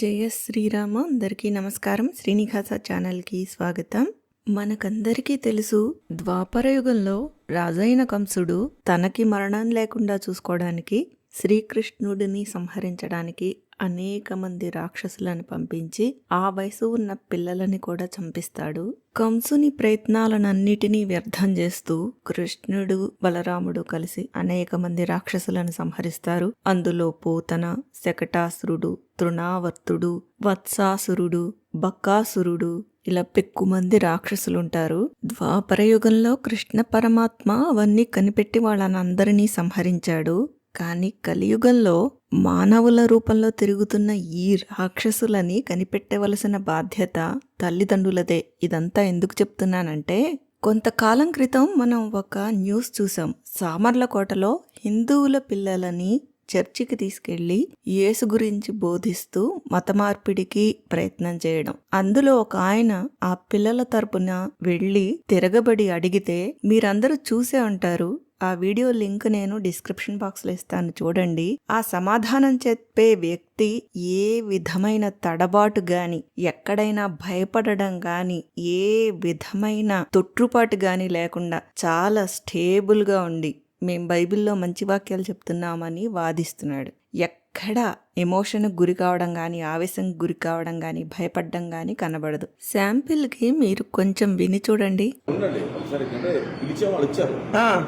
జయ శ్రీరామ అందరికీ నమస్కారం. శ్రీనివాస ఛానల్కి స్వాగతం. మనకందరికీ తెలుసు ద్వాపరయుగంలో రాజైన కంసుడు తనకి మరణం లేకుండా చూసుకోవడానికి శ్రీకృష్ణుడిని సంహరించడానికి అనేక మంది రాక్షసులను పంపించి ఆ వయసు ఉన్న పిల్లలని కూడా చంపిస్తాడు. కంసుని ప్రయత్నాలనన్నిటినీ వ్యర్థం చేస్తూ కృష్ణుడు బలరాముడు కలిసి అనేక మంది రాక్షసులను సంహరిస్తారు. అందులో పోతన శకటాసురుడు తృణావర్తుడు వత్సాసురుడు బక్కాసురుడు ఇలా పెక్కుమంది రాక్షసులుంటారు. ద్వాపరయుగంలో కృష్ణ పరమాత్మ అవన్నీ కనిపెట్టి వాళ్ళనందరినీ సంహరించాడు. కానీ కలియుగంలో మానవుల రూపంలో తిరుగుతున్న ఈ రాక్షసులని కనిపెట్టవలసిన బాధ్యత తల్లిదండ్రులదే. ఇదంతా ఎందుకు చెప్తున్నానంటే కొంతకాలం క్రితం మనం ఒక న్యూస్ చూసాం సామర్లకోటలో హిందువుల పిల్లలని చర్చికి తీసుకెళ్ళి యేసు గురించి బోధిస్తూ మత మార్పిడికి ప్రయత్నం చేయడం. అందులో ఒక ఆయన ఆ పిల్లల తరపున వెళ్ళి తిరగబడి అడిగితే మీరందరూ చూసే ఉంటారు ఆ వీడియో లింక్ నేను డిస్క్రిప్షన్ బాక్స్లో ఇస్తాను చూడండి. ఆ సమాధానం చెప్పే వ్యక్తి ఏ విధమైన తడబాటు గాని ఎక్కడైనా భయపడడం గాని ఏ విధమైన తొట్టుపాటు గాని లేకుండా చాలా స్టేబుల్గా ఉండి మేం బైబిల్లో మంచి వాక్యాలు చెప్తున్నామని వాదిస్తున్నాడు. ఎక్కడ ఎమోషన్ గురి కావడం కానీ ఆవేశం గురి కావడం కానీ భయపడడం కానీ కనబడదు. శాంపిల్కి మీరు కొంచెం విని చూడండి. ఉండండి. ఒకసారి అంటే పిలిచే వాళ్ళు వచ్చారు.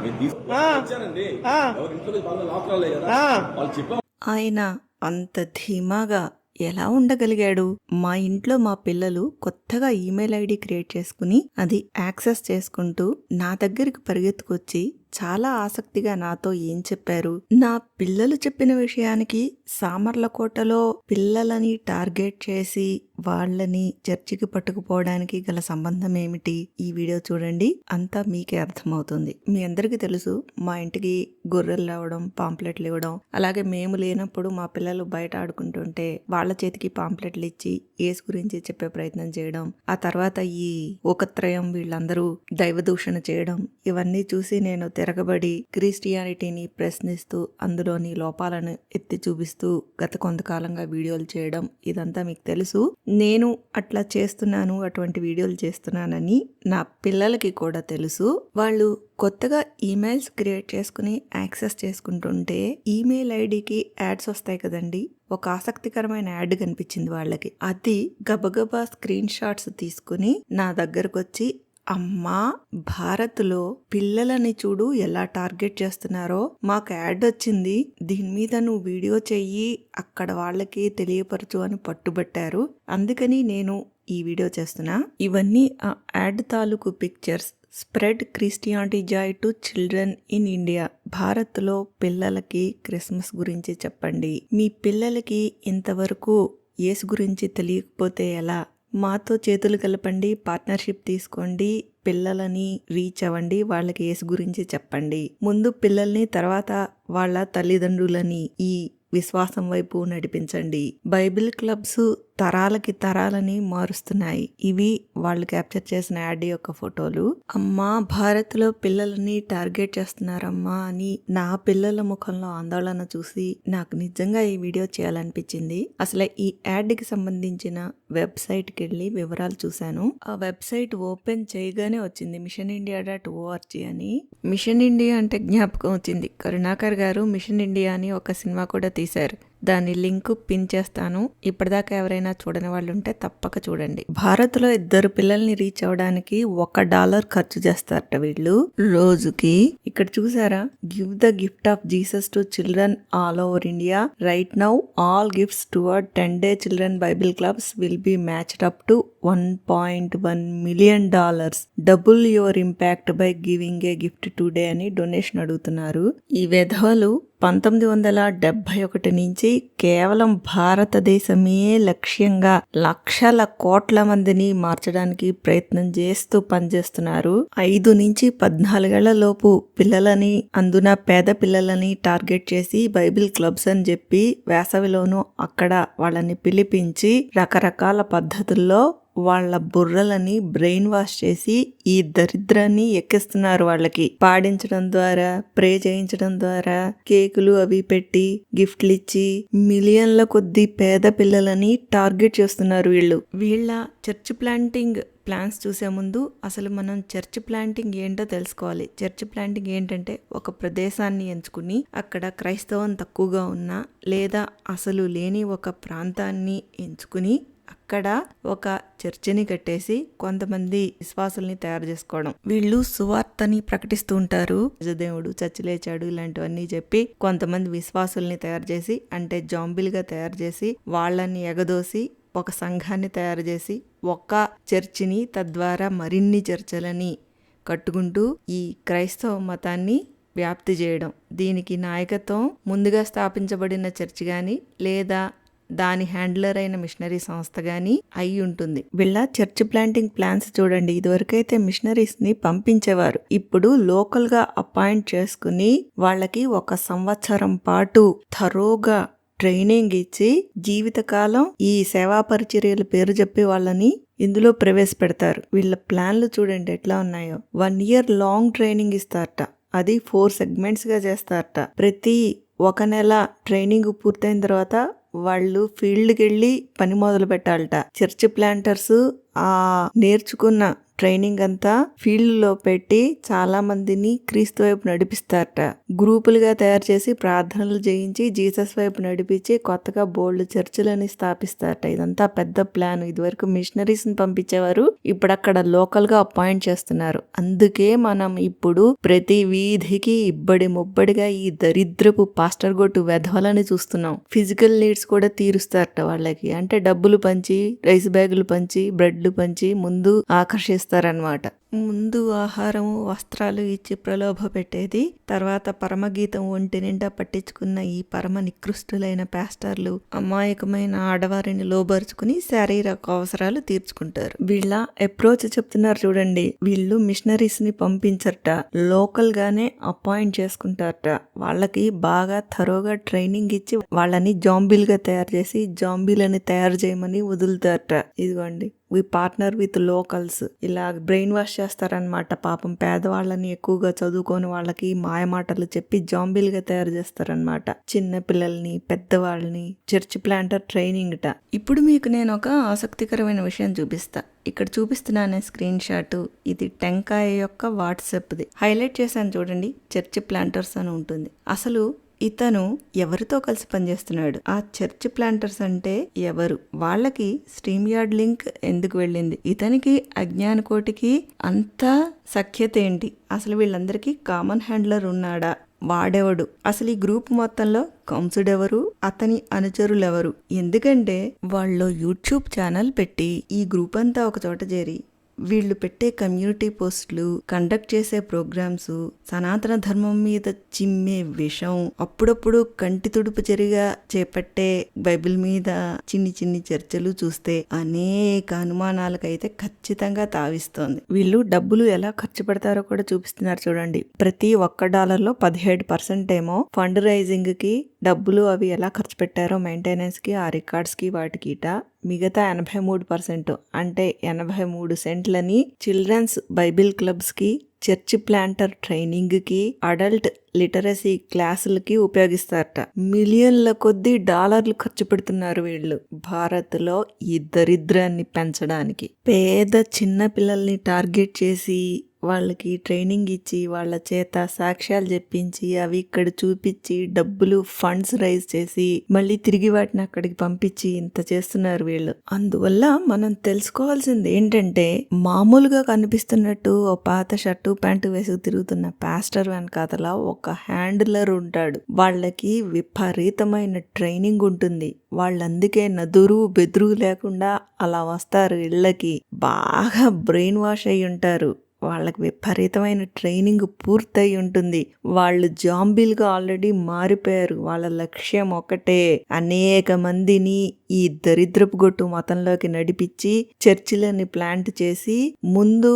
నేను తీసుకు- వచ్చారండి. ఎవరి ఇంట్లో వాళ్ళ లాక్ రాలే కదా. వాళ్ళు చెప్పాం ఆయన అంత ధీమాగా ఎలా ఉండగలిగాడు? మా ఇంట్లో మా పిల్లలు కొత్తగా ఈమెయిల్ ఐడి క్రియేట్ చేసుకుని అది యాక్సెస్ చేసుకుంటూ నా దగ్గరికి పరిగెత్తుకొచ్చి చాలా ఆసక్తిగా నాతో ఏం చెప్పారు? నా పిల్లలు చెప్పిన విషయానికి సామర్లకోటలో పిల్లలని టార్గెట్ చేసి వాళ్ళని చర్చికి పట్టుకుపోవడానికి గల సంబంధం ఏమిటి? ఈ వీడియో చూడండి. అంతా మీకే అర్థమవుతుంది. మీ అందరికీ తెలుసు మా ఇంటికి గొర్రెలు రావడం పాంప్లెట్లు ఇవ్వడం అలాగే మేము లేనప్పుడు మా పిల్లలు బయట ఆడుకుంటుంటే వాళ్ళ చేతికి పాంప్లెట్లు ఇచ్చి ఏసు గురించి చెప్పే ప్రయత్నం చేయడం ఆ తర్వాత ఈ ఒకత్రయం వీళ్ళందరూ దైవదూషణ చేయడం ఇవన్నీ చూసి నేను తిరగబడి క్రిస్టియానిటీని ప్రశ్నిస్తూ అందులోని లోపాలను ఎత్తి చూపిస్తూ గత కొంతకాలంగా వీడియోలు చేయడం ఇదంతా మీకు తెలుసు. నేను అట్లా చేస్తున్నాను అటువంటి వీడియోలు చేస్తున్నానని నా పిల్లలకి కూడా తెలుసు. వాళ్ళు కొత్తగా ఈమెయిల్స్ క్రియేట్ చేసుకుని యాక్సెస్ చేసుకుంటుంటే ఈమెయిల్ ఐడికి యాడ్స్ వస్తాయి కదండి. ఒక ఆసక్తికరమైన యాడ్ కనిపించింది వాళ్ళకి. అది గబగబా స్క్రీన్ షాట్స్ తీసుకుని నా దగ్గరకు వచ్చి అమ్మా భారత్లో పిల్లలని చూడు ఎలా టార్గెట్ చేస్తున్నారో. మాకు యాడ్ వచ్చింది. దీని మీద నువ్వు వీడియో చెయ్యి అక్కడ వాళ్ళకి తెలియపరచు అని పట్టుబట్టారు. అందుకని నేను ఈ వీడియో చేస్తున్నా. ఇవన్నీ ఆ యాడ్ తాలూకు pictures. Spread Christianity joy to children in India. భారత్లో పిల్లలకి క్రిస్మస్ గురించి చెప్పండి. మీ పిల్లలకి ఇంతవరకు యేసు గురించి తెలియకపోతే ఎలా? మాతో చేతులు కలపండి పార్ట్నర్షిప్ తీసుకోండి పిల్లలని రీచ్ అవ్వండి వాళ్ళకి ఏసు గురించి చెప్పండి. ముందు పిల్లల్ని తర్వాత వాళ్ళ తల్లిదండ్రులని ఈ విశ్వాసం వైపు నడిపించండి. బైబిల్ క్లబ్స్ తరాలకి తరాలని మారుస్తున్నాయి. ఇవి వాళ్ళు క్యాప్చర్ చేసిన యాడ్ యొక్క ఫోటోలు. అమ్మా భారత్లో పిల్లలని టార్గెట్ చేస్తున్నారమ్మా అని నా పిల్లల ముఖంలో ఆందోళన చూసి నాకు నిజంగా ఈ వీడియో చేయాలనిపించింది. అసలు ఈ యాడ్కి సంబంధించిన వెబ్సైట్కి వెళ్ళి వివరాలు చూశాను. ఆ వెబ్సైట్ ఓపెన్ చేయగానే వచ్చింది మిషన్ ఇండియా డాట్ ఓఆర్జీ అని. మిషన్ ఇండియా అంటే జ్ఞాపకం వచ్చింది. కరుణాకర్ గారు మిషన్ ఇండియా అని ఒక సినిమా కూడా తీశారు. దాని లింక్ పిన్ చేస్తాను. ఇప్పటిదాకా ఎవరైనా చూడని వాళ్ళు ఉంటే తప్పక చూడండి. భారత్లో ఇద్దరు పిల్లల్ని రీచ్ అవ్వడానికి ఒక డాలర్ ఖర్చు చేస్తారట వీళ్ళు. రోజుకి ఇక్కడ చూసారా? Give the gift of Jesus to children all over India. Right now all gifts toward ten day children Bible clubs will be matched up to one point one million dollars. Double your impact by giving a gift today అని donation అడుగుతున్నారు. ఈ విధవలు పంతొమ్మిది వందల డెబ్భై ఒకటి నుంచి కేవలం భారతదేశమే లక్ష్యంగా లక్షల కోట్ల మందిని మార్చడానికి ప్రయత్నం చేస్తూ పనిచేస్తున్నారు. ఐదు నుంచి పద్నాలుగేళ్ళ లోపు పిల్లలని అందున పేద పిల్లలని టార్గెట్ చేసి బైబిల్ క్లబ్స్ అని చెప్పి వేసవిలోనూ అక్కడ వాళ్ళని పిలిపించి రకరకాల పద్ధతుల్లో వాళ్ళ బుర్రలని బ్రెయిన్ వాష్ చేసి ఈ దరిద్రాన్ని ఎక్కిస్తున్నారు వాళ్ళకి. పాడించడం ద్వారా ప్రే చేయించడం ద్వారా కేకులు అవి పెట్టి గిఫ్ట్లు ఇచ్చి మిలియన్ల కొద్ది పేద పిల్లలని టార్గెట్ చేస్తున్నారు వీళ్ళు. వీళ్ళ చర్చ్ ప్లాంటింగ్ ప్లాన్స్ చూసే ముందు అసలు మనం చర్చ్ ప్లాంటింగ్ ఏంటో తెలుసుకోవాలి. చర్చ్ ప్లాంటింగ్ ఏంటంటే ఒక ప్రదేశాన్ని ఎంచుకుని అక్కడ క్రైస్తవం తక్కువగా ఉన్న లేదా అసలు లేని ఒక ప్రాంతాన్ని ఎంచుకుని అక్కడ ఒక చర్చిని కట్టేసి కొంతమంది విశ్వాసుల్ని తయారు చేసుకోవడం. వీళ్ళు సువార్తని ప్రకటిస్తూ ఉంటారు. దేవుడు చచ్చిలేచాడు ఇలాంటివన్నీ చెప్పి కొంతమంది విశ్వాసుల్ని తయారు చేసి అంటే జాంబిల్గా తయారు చేసి వాళ్ళని ఎగదోసి ఒక సంఘాన్ని తయారు చేసి ఒక్క చర్చిని తద్వారా మరిన్ని చర్చలని కట్టుకుంటూ ఈ క్రైస్తవ మతాన్ని వ్యాప్తి చేయడం. దీనికి నాయకత్వం ముందుగా స్థాపించబడిన చర్చి కానీ లేదా దాని హ్యాండ్లర్ అయిన మిషనరీ సంస్థ గాని అయి ఉంటుంది. వీళ్ళ చర్చ్ ప్లాంటింగ్ ప్లాన్స్ చూడండి. ఇదివరకైతే మిషనరీస్ని పంపించేవారు. ఇప్పుడు లోకల్గా అపాయింట్ చేసుకుని వాళ్ళకి ఒక సంవత్సరం పాటు థరోగా ట్రైనింగ్ ఇచ్చి జీవితకాలం ఈ సేవా పరిచర్యల పేరు చెప్పి వాళ్ళని ఇందులో ప్రవేశపెడతారు. వీళ్ళ ప్లాన్లు చూడండి ఎట్లా ఉన్నాయో. వన్ ఇయర్ లాంగ్ ట్రైనింగ్ ఇస్తారట. అది ఫోర్ సెగ్మెంట్స్గా చేస్తారట. ప్రతి ఒక నెల ట్రైనింగ్ పూర్తయిన తర్వాత వాళ్ళు ఫీల్డ్కి వెళ్ళి పని మొదలు పెట్టాలట చర్చ్ ప్లాంటర్స్ ఆ నేర్చుకున్న ట్రైనింగ్ అంతా ఫీల్డ్లో పెట్టి చాలా మందిని క్రీస్తు వైపు నడిపిస్తారట. గ్రూపులుగా తయారు చేసి ప్రార్థనలు చేయించి జీసస్ వైపు నడిపించి కొత్తగా బోల్డ్ చర్చిలని స్థాపిస్తారట. ఇదంతా పెద్ద ప్లాన్. ఇదివరకు మిషనరీస్ని పంపించేవారు ఇప్పుడు అక్కడ లోకల్గా అపాయింట్ చేస్తున్నారు. అందుకే మనం ఇప్పుడు ప్రతి వీధికి ఇబ్బడి ముబ్బడిగా ఈ దరిద్రపు పాస్టర్ గొట్టు వెధవలని చూస్తున్నాం. ఫిజికల్ నీడ్స్ కూడా తీరుస్తారట వాళ్ళకి. అంటే డబ్బులు పంచి రైస్ బ్యాగులు పంచి బ్రెడ్లు పంచి ముందు ఆకర్షిస్తారు చేస్తారనమాట ముందు ఆహారము వస్త్రాలు ఇచ్చి ప్రలోభ పెట్టేది. తర్వాత పరమగీతం ఒంటి నిండా పట్టించుకున్న ఈ పరమ నికృష్టులైన పాస్టర్లు అమాయకమైన ఆడవారిని లోబరుచుకుని శారీరక అవసరాలు తీర్చుకుంటారు. వీళ్ళ అప్రోచ్ చెప్తున్నారు చూడండి. వీళ్ళు మిషనరీస్ని పంపించరట. లోకల్ గానే అపాయింట్ చేసుకుంటారట. వాళ్ళకి బాగా థరోగా ట్రైనింగ్ ఇచ్చి వాళ్ళని జాంబీల్గా తయారు చేసి జాంబీలని తయారు చేయమని వదులుతారట. ఇదిగోండి. We partner with locals. ఇలా బ్రెయిన్ వాష్ చేస్తారనమాట పాపం పేదవాళ్ళని ఎక్కువగా చదువుకోని వాళ్ళకి మాయమాటలు చెప్పి జాంబీలుగా తయారు చేస్తారనమాట చిన్న పిల్లల్ని పెద్దవాళ్ళని చర్చ్ ప్లాంటర్ ట్రైనింగ్ ట ఇప్పుడు మీకు నేను ఒక ఆసక్తికరమైన విషయం చూపిస్తా. ఇక్కడ చూపిస్తున్నానే స్క్రీన్ షాట్. ఇది టెంకాయ యొక్క వాట్సాప్ది. హైలైట్ చేశాను చూడండి. చర్చ్ ప్లాంటర్స్ అని ఉంటుంది. అసలు ఇతను ఎవరితో కలిసి పనిచేస్తున్నాడు? ఆ చర్చ్ ప్లాంటర్స్ అంటే ఎవరు? వాళ్ళకి స్ట్రీమ్ యార్డ్ లింక్ ఎందుకు వెళ్ళింది? ఇతనికి అజ్ఞాన కోటికి అంత సఖ్యత ఏంటి? అసలు వీళ్ళందరికీ కామన్ హ్యాండ్లర్ ఉన్నాడా? వాడెవడు? అసలు ఈ గ్రూప్ మొత్తంలో కంసుడెవరు అతని అనుచరులెవరు? ఎందుకంటే వాళ్ళు యూట్యూబ్ ఛానల్ పెట్టి ఈ గ్రూప్ అంతా ఒక చోట చేరి వీళ్ళు పెట్టే కమ్యూనిటీ పోస్టులు కండక్ట్ చేసే ప్రోగ్రామ్స్ సనాతన ధర్మం మీద చిమ్మే విషం అప్పుడప్పుడు కంటి తుడుపు చెరిగా చేపట్టే బైబిల్ మీద చిన్ని చిన్ని చర్చలు చూస్తే అనేక అనుమానాలకైతే ఖచ్చితంగా తావిస్తోంది. వీళ్ళు డబ్బులు ఎలా ఖర్చు పెడతారో కూడా చూపిస్తున్నారు చూడండి. ప్రతి ఒక్క డాలర్లో పదిహేడు పర్సెంట్ ఏమో ఫండ్ రైజింగ్కి డబ్బులు అవి ఎలా ఖర్చు పెట్టారో మెయింటెనెన్స్కి ఆ రికార్డ్స్కి వాటికిట మిగతా ఎనభై మూడు పర్సెంట్ అంటే ఎనభై మూడు సెంట్లని చిల్డ్రన్స్ బైబిల్ క్లబ్స్కి చర్చ్ ప్లాంటర్ ట్రైనింగ్కి అడల్ట్ లిటరసీ క్లాసులకి ఉపయోగిస్తారట. మిలియన్ల కొద్దీ డాలర్లు ఖర్చు పెడుతున్నారు వీళ్ళు. భారత్లో ఈ దరిద్రాన్ని పెంచడానికి. పేద చిన్న పిల్లల్ని టార్గెట్ చేసి వాళ్ళకి ట్రైనింగ్ ఇచ్చి వాళ్ళ చేత సాక్ష్యాలు చెప్పించి అవి ఇక్కడ చూపించి డబ్బులు ఫండ్స్ రైజ్ చేసి మళ్ళీ తిరిగి వాటిని అక్కడికి పంపించి ఇంత చేస్తున్నారు వీళ్ళు. అందువల్ల మనం తెలుసుకోవాల్సింది ఏంటంటే మామూలుగా కనిపిస్తున్నట్టు ఓ పాత షర్టు ప్యాంటు వేసుకు తిరుగుతున్న పాస్టర్ వెనకాతల ఒక హ్యాండిలర్ ఉంటాడు. వాళ్ళకి విపరీతమైన ట్రైనింగ్ ఉంటుంది. వాళ్ళందుకే నదురు బెదురు లేకుండా అలా వస్తారు ఇళ్ళకి. బాగా బ్రెయిన్ వాష్ అయి ఉంటారు వాళ్ళకి విపరీతమైన ట్రైనింగ్ పూర్తయి ఉంటుంది. వాళ్ళు జాంబీలుగా ఆల్రెడీ మారిపోయారు. వాళ్ళ లక్ష్యం ఒకటే అనేక మందిని ఈ దరిద్రపు గొట్టు మతంలోకి నడిపించి చర్చిలని ప్లాంట్ చేసి ముందు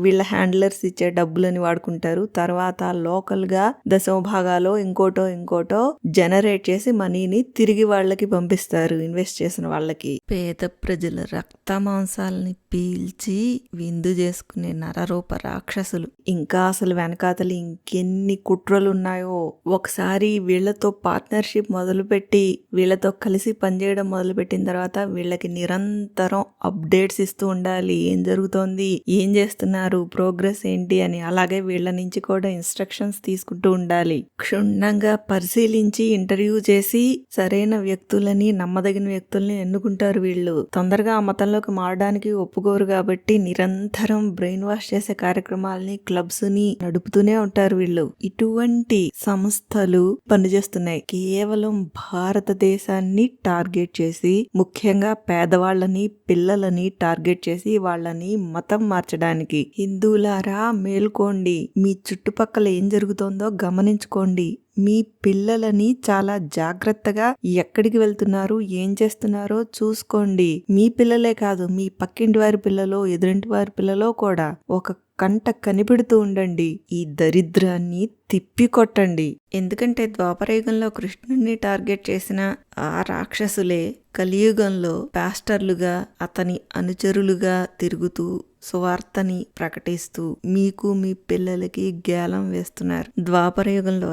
వీళ్ళ హ్యాండ్లర్స్ ఇచ్చే డబ్బులని వాడుకుంటారు. తర్వాత లోకల్గా దశమ భాగాలో ఇంకోటో ఇంకోటో జనరేట్ చేసి మనీని తిరిగి వాళ్ళకి పంపిస్తారు ఇన్వెస్ట్ చేసిన వాళ్ళకి. పేద ప్రజల రక్త మాంసాలని పీల్చి విందు చేసుకునే నరరూప రాక్షసులు. ఇంకా అసలు వెనకాతలు ఇంకెన్ని కుట్రలు ఉన్నాయో ఒకసారి వీళ్ళతో పార్ట్నర్షిప్ మొదలుపెట్టి వీళ్ళతో కలిసి పనిచేయడం మొదలుపెట్టిన తర్వాత వీళ్ళకి నిరంతరం అప్డేట్స్ ఇస్తూ ఉండాలి. ఏం జరుగుతోంది? ఏం చేస్తున్నారు? ప్రోగ్రెస్ ఏంటి అని. అలాగే వీళ్ళ నుంచి కూడా ఇన్స్ట్రక్షన్స్ తీసుకుంటూ ఉండాలి. క్షుణ్ణంగా పరిశీలించి ఇంటర్వ్యూ చేసి సరైన వ్యక్తులని నమ్మదగిన వ్యక్తుల్ని ఎన్నుకుంటారు వీళ్ళు. తొందరగా ఆ మతంలోకి మారడానికి ఒప్పుకోరు కాబట్టి నిరంతరం బ్రెయిన్ వాష్ చేసే కార్యక్రమాలని క్లబ్స్ని నడుపుతూనే ఉంటారు వీళ్ళు. ఇటువంటి సంస్థలు పనిచేస్తున్నాయి. కేవలం భారతదేశాన్ని టార్గెట్ చేసి ముఖ్యంగా పేదవాళ్ళని పిల్లలని టార్గెట్ చేసి వాళ్ళని మతం మార్చడానికి. హిందువులారా మేల్కోండి. మీ చుట్టుపక్కల ఏం జరుగుతోందో గమనించుకోండి. మీ పిల్లలని చాలా జాగ్రత్తగా ఎక్కడికి వెళ్తున్నారు ఏం చేస్తున్నారో చూసుకోండి. మీ పిల్లలే కాదు మీ పక్కింటి వారి పిల్లలో ఎదురింటి వారి పిల్లలో కూడా ఒక కంట కనిపెడుతూ ఉండండి. ఈ దరిద్రాన్ని తిప్పికొట్టండి. ఎందుకంటే ద్వాపరయుగంలో కృష్ణుడిని టార్గెట్ చేసిన ఆ రాక్షసులే కలియుగంలో పాస్టర్లుగా అతని అనుచరులుగా తిరుగుతూ సువార్తని ప్రకటిస్తూ మీకు మీ పిల్లలకి గేలం వేస్తున్నారు. ద్వాపరయుగంలో యుగంలో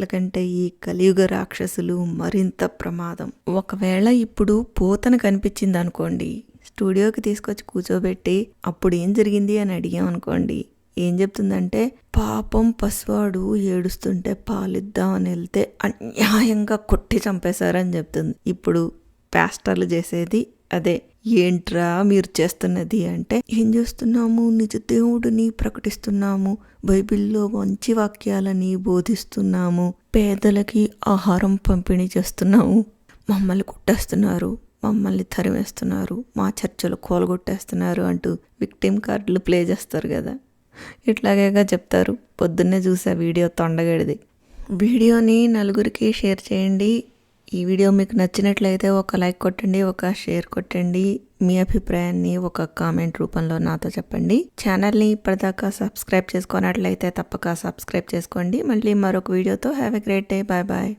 రాక్షసుల కంటే ఈ కలియుగ రాక్షసులు మరింత ప్రమాదం. ఒకవేళ ఇప్పుడు పూతన కనిపించింది అనుకోండి స్టూడియోకి తీసుకొచ్చి కూర్చోబెట్టి అప్పుడు ఏం జరిగింది అని అడిగాం అనుకోండి. ఏం చెప్తుందంటే పాపం పసివాడు ఏడుస్తుంటే పాలిద్దామని వెళ్తే అన్యాయంగా కొట్టి చంపేశారని చెప్తుంది. ఇప్పుడు ప్యాస్టర్లు చేసేది అదే. ఏంట్రా మీరు చేస్తున్నది? అంటే ఏం చేస్తున్నాము? నిజ దేవుడిని ప్రకటిస్తున్నాము. బైబిల్లో మంచి వాక్యాలని బోధిస్తున్నాము. పేదలకి ఆహారం పంపిణీ చేస్తున్నాము. మమ్మల్ని కుట్టేస్తున్నారు. మమ్మల్ని తరిమేస్తున్నారు. మా చర్చలు కోలగొట్టేస్తున్నారు అంటూ విక్టిమ్ కార్డులు ప్లే చేస్తారు కదా. ఇట్లాగేగా చెప్తారు. పొద్దున్నే చూసా వీడియో తొండగడిది. వీడియోని నలుగురికి షేర్ చేయండి. ఈ వీడియో మీకు నచ్చినట్లయితే ఒక లైక్ కొట్టండి ఒక షేర్ కొట్టండి. మీ అభిప్రాయాన్ని ఒక కామెంట్ రూపంలో నాతో చెప్పండి. ఛానల్ని ఇప్పటిదాకా సబ్స్క్రైబ్ చేసుకున్నట్లయితే తప్పక సబ్స్క్రైబ్ చేసుకోండి. మళ్ళీ మరొక వీడియోతో have a great day bye bye